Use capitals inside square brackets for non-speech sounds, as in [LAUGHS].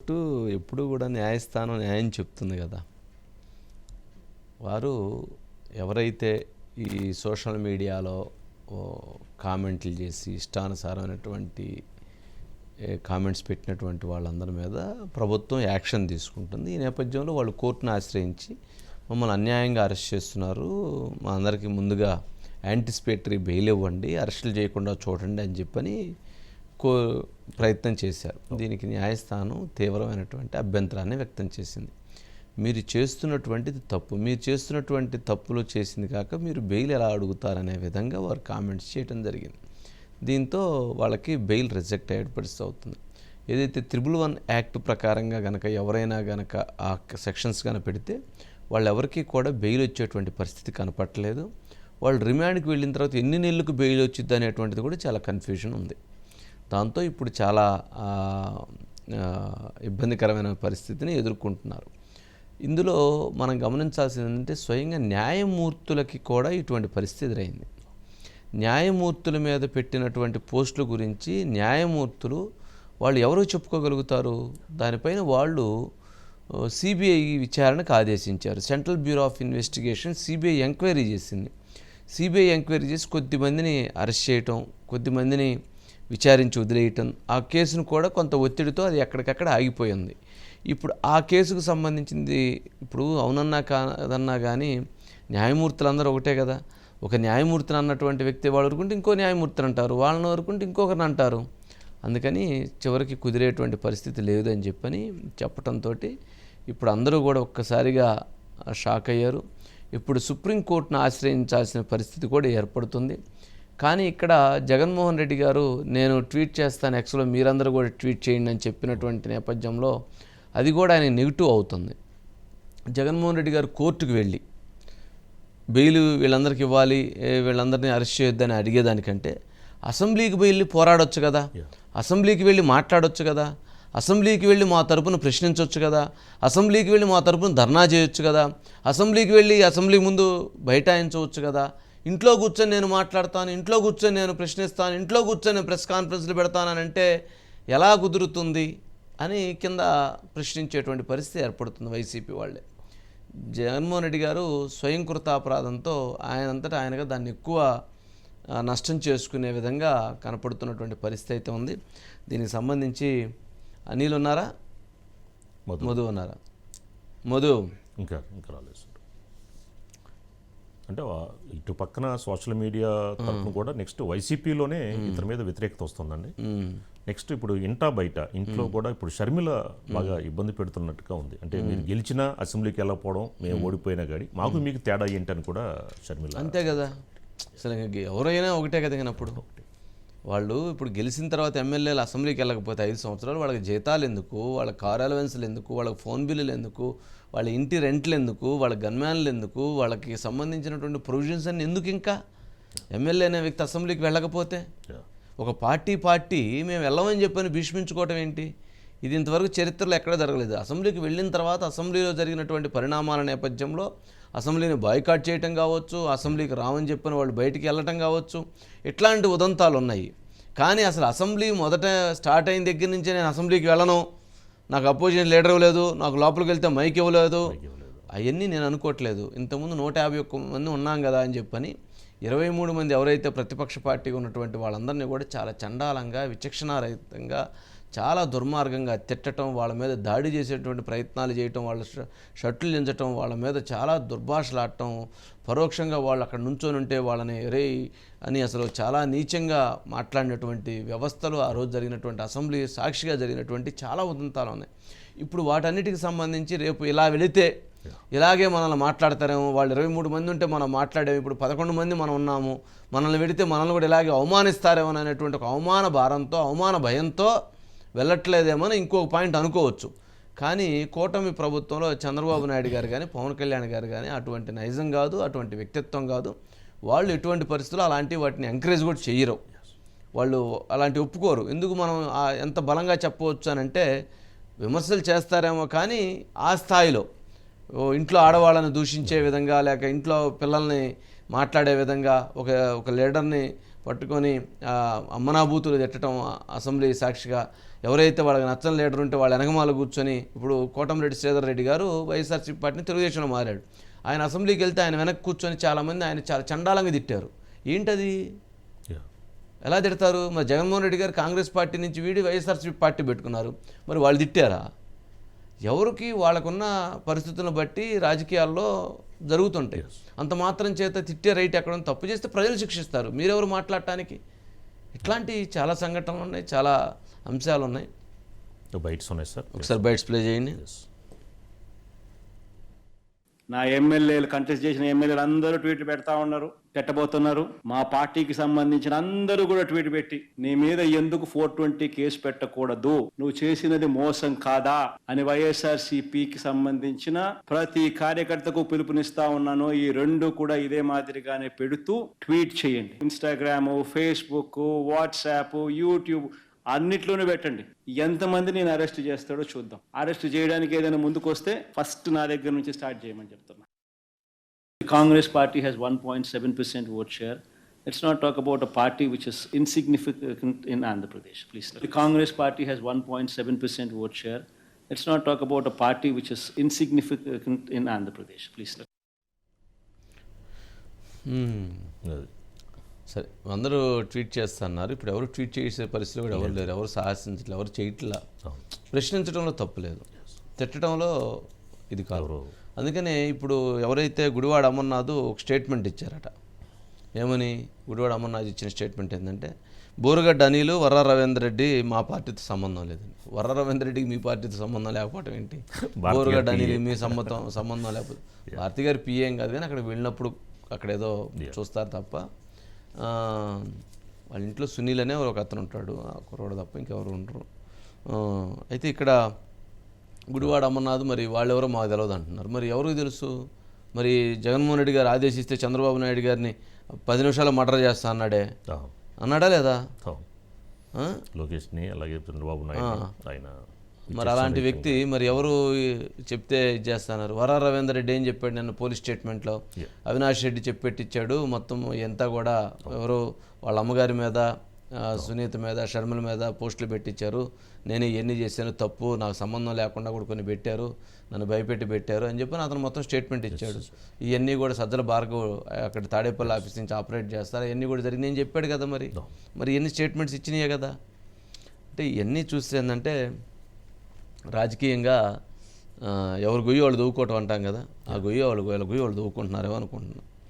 Court ఎప్పుడు కూడా న్యాయస్థానం న్యాయం చెప్తుంది కదా. వారు ఎవరైతే ఈ సోషల్ మీడియాలో కామెంట్లు చేసి ఇష్టానుసారమైనటువంటి కామెంట్స్ పెట్టినటువంటి వాళ్ళందరి మీద ప్రభుత్వం యాక్షన్ తీసుకుంటుంది. ఈ నేపథ్యంలో వాళ్ళు కోర్టును ఆశ్రయించి మమ్మల్ని అన్యాయంగా అరెస్ట్ చేస్తున్నారు. మా అందరికీ ముందుగా యాంటిసిపేటరీ బెయిల్ ఇవ్వండి అరెస్టులు చేయకుండా చూడండి అని చెప్పని కో ప్రయత్నం చేశారు. దీనికి న్యాయస్థానం తీవ్రమైనటువంటి అభ్యంతరాన్ని వ్యక్తం చేసింది. మీరు చేస్తున్నటువంటిది తప్పు. మీరు చేస్తున్నటువంటి తప్పులు చేసింది కాక మీరు బెయిల్ ఎలా అడుగుతారనే విధంగా వారు కామెంట్స్ చేయడం జరిగింది. దీంతో వాళ్ళకి బెయిల్ రిజెక్ట్ అయ్యే పరిస్థితి అవుతుంది. ఏదైతే త్రిబుల్ వన్ యాక్ట్ ప్రకారంగా గనక ఎవరైనా గనక ఆ సెక్షన్స్ కనుక పెడితే వాళ్ళెవరికీ కూడా బెయిల్ వచ్చేటువంటి పరిస్థితి కనపట్టలేదు వాళ్ళు రిమాండ్కి వెళ్ళిన తర్వాత ఎన్ని నెలలకు బెయిల్ వచ్చింది అనేటువంటిది కూడా చాలా కన్ఫ్యూజన్ ఉంది. దాంతో ఇప్పుడు చాలా ఇబ్బందికరమైన పరిస్థితిని ఎదుర్కొంటున్నారు. ఇందులో మనం గమనించాల్సింది ఏంటంటే స్వయంగా న్యాయమూర్తులకి కూడా ఇటువంటి పరిస్థితి ఎదురైంది. న్యాయమూర్తుల మీద పెట్టినటువంటి పోస్టుల గురించి న్యాయమూర్తులు వాళ్ళు ఎవరో చెప్పుకోగలుగుతారు? దానిపైన వాళ్ళు సిబిఐ విచారణకు ఆదేశించారు. Central Bureau of Investigation CBI enquiry చేసింది. సిబిఐ ఎంక్వైరీ చేసి కొద్దిమందిని అరెస్ట్ చేయటం కొద్దిమందిని విచారించి వదిలేయటం. ఆ కేసును కూడా కొంత ఒత్తిడితో అది ఎక్కడికక్కడ ఆగిపోయింది. ఇప్పుడు ఆ కేసుకు సంబంధించింది ఇప్పుడు అవునన్నా కాదన్నా కానీ న్యాయమూర్తులందరూ ఒకటే కదా. ఒక న్యాయమూర్తిని అన్నటువంటి వ్యక్తి వాళ్ళు వరకుంటే ఇంకో న్యాయమూర్తిని అంటారు. వాళ్ళని వరకుంటే ఇంకొకరిని అంటారు. అందుకని చివరికి కుదిరేటువంటి పరిస్థితి లేదు అని చెప్పని చెప్పటంతో ఇప్పుడు అందరూ కూడా ఒక్కసారిగా షాక్ అయ్యారు. ఇప్పుడు సుప్రీంకోర్టును ఆశ్రయించాల్సిన పరిస్థితి కూడా ఏర్పడుతుంది. కానీ ఇక్కడ జగన్మోహన్ రెడ్డి గారు నేను ట్వీట్ చేస్తాను ఎక్స్లో మీరందరూ కూడా ట్వీట్ చేయండి అని చెప్పినటువంటి నేపథ్యంలో అది కూడా ఆయన నెగిటివ్ అవుతుంది. జగన్మోహన్ రెడ్డి గారు కోర్టుకు వెళ్ళి బెయిల్ వీళ్ళందరికీ ఇవ్వాలి వీళ్ళందరినీ అరెస్ట్ చేయొద్దని అడిగేదానికంటే అసెంబ్లీకి వెళ్ళి పోరాడొచ్చు కదా అసెంబ్లీకి వెళ్ళి మాట్లాడొచ్చు కదా అసెంబ్లీకి వెళ్ళి మా తరపున ప్రశ్నించవచ్చు కదా అసెంబ్లీకి వెళ్ళి మా తరపున ధర్నా చేయొచ్చు కదా అసెంబ్లీకి వెళ్ళి అసెంబ్లీ ముందు బైఠాయించవచ్చు కదా ఇంట్లో కూర్చొని నేను మాట్లాడతాను ఇంట్లో కూర్చొని నేను ప్రశ్నిస్తాను ఇంట్లో కూర్చొని నేను ప్రెస్ కాన్ఫరెన్స్లు పెడతానని అంటే ఎలా కుదురుతుంది అని కింద ప్రశ్నించేటువంటి పరిస్థితి ఏర్పడుతుంది వైసీపీ వాళ్ళే. జగన్మోహన్ రెడ్డి గారు స్వయంకృతాపరాధంతో ఆయనంతటా ఆయనగా దాన్ని ఎక్కువ నష్టం చేసుకునే విధంగా కనపడుతున్నటువంటి పరిస్థితి అయితే ఉంది. దీనికి సంబంధించి అనిల్ ఉన్నారా? మధు. మధు ఉన్నారా? మధు. ఇంకా ఇంకా రాలేదు అంటే ఇటు పక్కన సోషల్ మీడియా తరఫున కూడా నెక్స్ట్ వైసీపీలోనే ఇతని మీద వ్యతిరేకత వస్తుందండి. నెక్స్ట్ ఇప్పుడు ఇంటా బయట ఇంట్లో కూడా ఇప్పుడు షర్మిల బాగా ఇబ్బంది పెడుతున్నట్టుగా ఉంది. అంటే మీరు గెలిచినా అసెంబ్లీకి వెళ్ళకపోవడం మేము ఓడిపోయినా గాడి మాకు మీకు తేడా ఏంటని కూడా షర్మిల అంతే కదా. అసలు ఎవరైనా ఒకటే కదా ఇంకనప్పుడు వాళ్ళు ఇప్పుడు గెలిచిన తర్వాత ఎమ్మెల్యేలు అసెంబ్లీకి వెళ్ళకపోతే ఐదు సంవత్సరాలు వాళ్ళకి జీతాలు ఎందుకు? వాళ్ళ కార్ అలవెన్స్లు ఎందుకు? వాళ్ళకి ఫోన్ బిల్లులు ఎందుకు? వాళ్ళ ఇంటి రెంట్లు ఎందుకు? వాళ్ళ గన్మ్యాన్లు ఎందుకు? వాళ్ళకి సంబంధించినటువంటి ప్రొవిజన్స్ అన్ని ఎందుకు ఇంకా? ఎమ్మెల్యే అనే వ్యక్తి అసెంబ్లీకి వెళ్ళకపోతే. ఒక పార్టీ పార్టీ మేము వెళ్ళమని చెప్పని భీష్మించుకోవటం ఏంటి? ఇది ఇంతవరకు చరిత్రలో ఎక్కడ జరగలేదు. అసెంబ్లీకి వెళ్ళిన తర్వాత అసెంబ్లీలో జరిగినటువంటి పరిణామాల నేపథ్యంలో అసెంబ్లీని బాయ్కాట్ చేయటం కావచ్చు అసెంబ్లీకి రామని చెప్పిన వాళ్ళు బయటికి వెళ్ళటం కావచ్చు ఇట్లాంటి ఉదంతాలు ఉన్నాయి కానీ అసలు అసెంబ్లీ మొదట స్టార్ట్ అయిన దగ్గర నుంచే నేను అసెంబ్లీకి వెళ్ళను. నాకు అపోజిషన్ లీడర్ ఇవ్వలేదు నాకు లోపలికి వెళ్తే మైక్ ఇవ్వలేదు. అవన్నీ నేను అనుకోవట్లేదు. ఇంతకుముందు నూట యాభై ఒక్క మంది ఉన్నాం కదా అని చెప్పని ఇరవై మూడు మంది ఎవరైతే ప్రతిపక్ష పార్టీగా ఉన్నటువంటి వాళ్ళందరినీ కూడా చాలా చండాలంగా విచక్షణారహితంగా చాలా దుర్మార్గంగా తిట్టడం వాళ్ళ మీద దాడి చేసేటువంటి ప్రయత్నాలు చేయటం వాళ్ళ ష- షర్టులు వాళ్ళ మీద చాలా దుర్భాషలాడటం పరోక్షంగా వాళ్ళు అక్కడ నుంచొని ఉంటే వాళ్ళని ఎరే అని అసలు చాలా నీచంగా మాట్లాడినటువంటి వ్యవస్థలు ఆ రోజు జరిగినటువంటి అసెంబ్లీ సాక్షిగా జరిగినటువంటి చాలా ఉదంతాలు ఉన్నాయి. ఇప్పుడు వాటన్నిటికి సంబంధించి రేపు ఇలా వెళితే ఇలాగే మనల్ని మాట్లాడతారేమో వాళ్ళు ఇరవై మూడు మంది ఉంటే మనం మాట్లాడాము ఇప్పుడు పదకొండు మంది మనం ఉన్నాము మనల్ని వెడితే మనల్ని కూడా ఇలాగే అవమానిస్తారేమో అనేటువంటి ఒక అవమాన భారంతో అవమాన భయంతో వెళ్ళట్లేదేమో అని ఇంకొక పాయింట్ అనుకోవచ్చు. కానీ కూటమి ప్రభుత్వంలో చంద్రబాబు నాయుడు గారు కానీ పవన్ కళ్యాణ్ గారు కానీ అటువంటి నైజం కాదు అటువంటి వ్యక్తిత్వం కాదు. వాళ్ళు ఎటువంటి పరిస్థితుల్లో అలాంటి వాటిని ఎంకరేజ్ కూడా చేయరు. వాళ్ళు అలాంటి ఒప్పుకోరు. ఎందుకు మనం ఎంత బలంగా చెప్పవచ్చు అని అంటే విమర్శలు చేస్తారేమో కానీ ఆ స్థాయిలో ఇంట్లో ఆడవాళ్ళని దూషించే విధంగా లేక ఇంట్లో పిల్లల్ని మాట్లాడే విధంగా ఒక ఒక లీడర్ని పట్టుకొని అమ్మనాభూతులు తిట్టడం అసెంబ్లీ సాక్షిగా ఎవరైతే వాళ్ళకి నచ్చని లీడర్ ఉంటే వాళ్ళ వెనకమాల కూర్చొని ఇప్పుడు కోటమిరెడ్డి శ్రీధర్ రెడ్డి గారు వైఎస్ఆర్సీపీ పార్టీని తెలుగుదేశంలో మారాడు. ఆయన అసెంబ్లీకి వెళ్తే ఆయన వెనక్కి కూర్చొని చాలామంది ఆయన చాలా చండాలంగా తిట్టారు. ఏంటది. ఎలా తిడతారు? మరి జగన్మోహన్ రెడ్డి గారు కాంగ్రెస్ పార్టీ నుంచి వీడి వైఎస్ఆర్సీపీ పార్టీ పెట్టుకున్నారు. మరి వాళ్ళు తిట్టారా? ఎవరికి వాళ్ళకున్న పరిస్థితులను బట్టి రాజకీయాల్లో జరుగుతుంటాయి. అంత మాత్రం చేత తిట్టే రైట్ ఎక్కడ తప్పు చేస్తే ప్రజలు శిక్షిస్తారు. మీరెవరు మాట్లాడటానికి? ఇట్లాంటి చాలా సంఘటనలు ఉన్నాయి చాలా అంశాలు ఉన్నాయి. బైట్స్ ఉన్నాయి సార్. ఒకసారి బైట్స్ ప్లే చేయండి. నా ఎమ్మెల్యేలు కంటెస్ట్ చేసిన ఎమ్మెల్యేలు అందరూ ట్వీట్లు పెడతా ఉన్నారు పెట్టబోతున్నారు. మా పార్టీకి సంబంధించిన అందరూ కూడా ట్వీట్ పెట్టి నీ మీద ఎందుకు ఫోర్ ట్వంటీ కేసు పెట్టకూడదు? నువ్వు చేసినది మోసం కాదా? అని వైఎస్ఆర్ సిపికి సంబంధించిన ప్రతి కార్యకర్తకు పిలుపునిస్తా ఉన్నాను. ఈ రెండు కూడా ఇదే మాదిరిగానే పెడుతూ ట్వీట్ చేయండి. ఇన్స్టాగ్రామ్ ఫేస్బుక్ వాట్సాప్ యూట్యూబ్ అన్నిట్లోనూ పెట్టండి. ఎంతమంది నేను అరెస్ట్ చేస్తాడో చూద్దాం. అరెస్ట్ చేయడానికి ఏదైనా ముందుకొస్తే ఫస్ట్ నా దగ్గర నుంచి స్టార్ట్ చేయమని చెప్తున్నా. Congress party has one point seven percent vote share it's not talk about a party which is insignificant in Andhra Pradesh please Congress party has one point seven percent vote share it's not talk about a party which is insignificant in Andhra Pradesh please hmm. సరే అందరూ tweet చేస్తున్నారు. ఇప్పుడు ఎవరు tweet చేసే పరిస్థితులు కూడా ఎవరు లేరు. ఎవరు సాహసించట్లేదు ఎవరు చేయట్లా. ప్రశ్నించడంలో తప్పు లేదు. తిట్టడంలో ఇది కాదు? అందుకనే ఇప్పుడు ఎవరైతే గుడివాడ అమర్నాథ్ ఒక స్టేట్మెంట్ ఇచ్చారట. ఏమని? గుడివాడ అమర్నాథ్ ఇచ్చిన స్టేట్మెంట్ ఏంటంటే బోరుగడ్డ అనిలు వర్ర రవీంద్ర రెడ్డి మా పార్టీతో సంబంధం లేదని. వర్ర రవీంద్ర రెడ్డికి మీ పార్టీతో సంబంధం లేకపోవటం ఏంటి? [LAUGHS] బోరుగడ్డ అనిల్ మీ సంబంధం [LAUGHS] సంబంధం లేకపోతే భారతి గారి పిఏ కాదు కానీ అక్కడ వెళ్ళినప్పుడు అక్కడ ఏదో చూస్తారు తప్ప వాళ్ళ ఇంట్లో సునీల్ అనే ఒక అతను ఉంటాడు. ఆ కుర్రోడు తప్ప ఇంకెవరు ఉండరు. అయితే ఇక్కడ గుడివాడ అమర్నాథ్ మరి వాళ్ళెవరో మాకు తెలియదు అంటున్నారు. మరి ఎవరికి తెలుసు? మరి జగన్మోహన్ రెడ్డి గారు ఆదేశిస్తే చంద్రబాబు నాయుడు గారిని పది నిమిషాలు మర్డర్ చేస్తా అన్నాడే. అన్నాడా లేదా? లోకేష్ని అలాగే చంద్రబాబు నాయుడు ఆయన మరి అలాంటి వ్యక్తి మరి ఎవరు చెప్తే ఇది చేస్తున్నారు వరా రవీందర్ రెడ్డి ఏం చెప్పాడు నిన్న పోలీస్ స్టేట్మెంట్లో? అవినాష్ రెడ్డి చెప్పెట్టిచ్చాడు. మొత్తం ఎంత కూడా ఎవరు వాళ్ళ అమ్మగారి మీద సునీత మీద షర్మిల మీద పోస్టులు పెట్టించారు నేను ఇవన్నీ చేశాను తప్పు నాకు సంబంధం లేకుండా కూడా కొన్ని పెట్టారు నన్ను భయపెట్టి పెట్టారు అని చెప్పి అతను మొత్తం స్టేట్మెంట్ ఇచ్చాడు. ఇవన్నీ కూడా సజ్జల భార్గవ్ అక్కడ తాడేపల్లి ఆఫీస్ నుంచి ఆపరేట్ చేస్తారు. ఇవన్నీ కూడా జరిగి నేను చెప్పాడు కదా మరి. మరి ఎన్ని స్టేట్మెంట్స్ ఇచ్చినాయే కదా. అంటే ఇవన్నీ చూస్తే ఏంటంటే రాజకీయంగా ఎవరు గొయ్యి వాళ్ళు దూవుకోవటం అంటాం కదా ఆ గొయ్యి వాళ్ళు వీళ్ళ గొయ్యి వాళ్ళు దూవుకుంటున్నారేమో అనుకుంటున్నాను.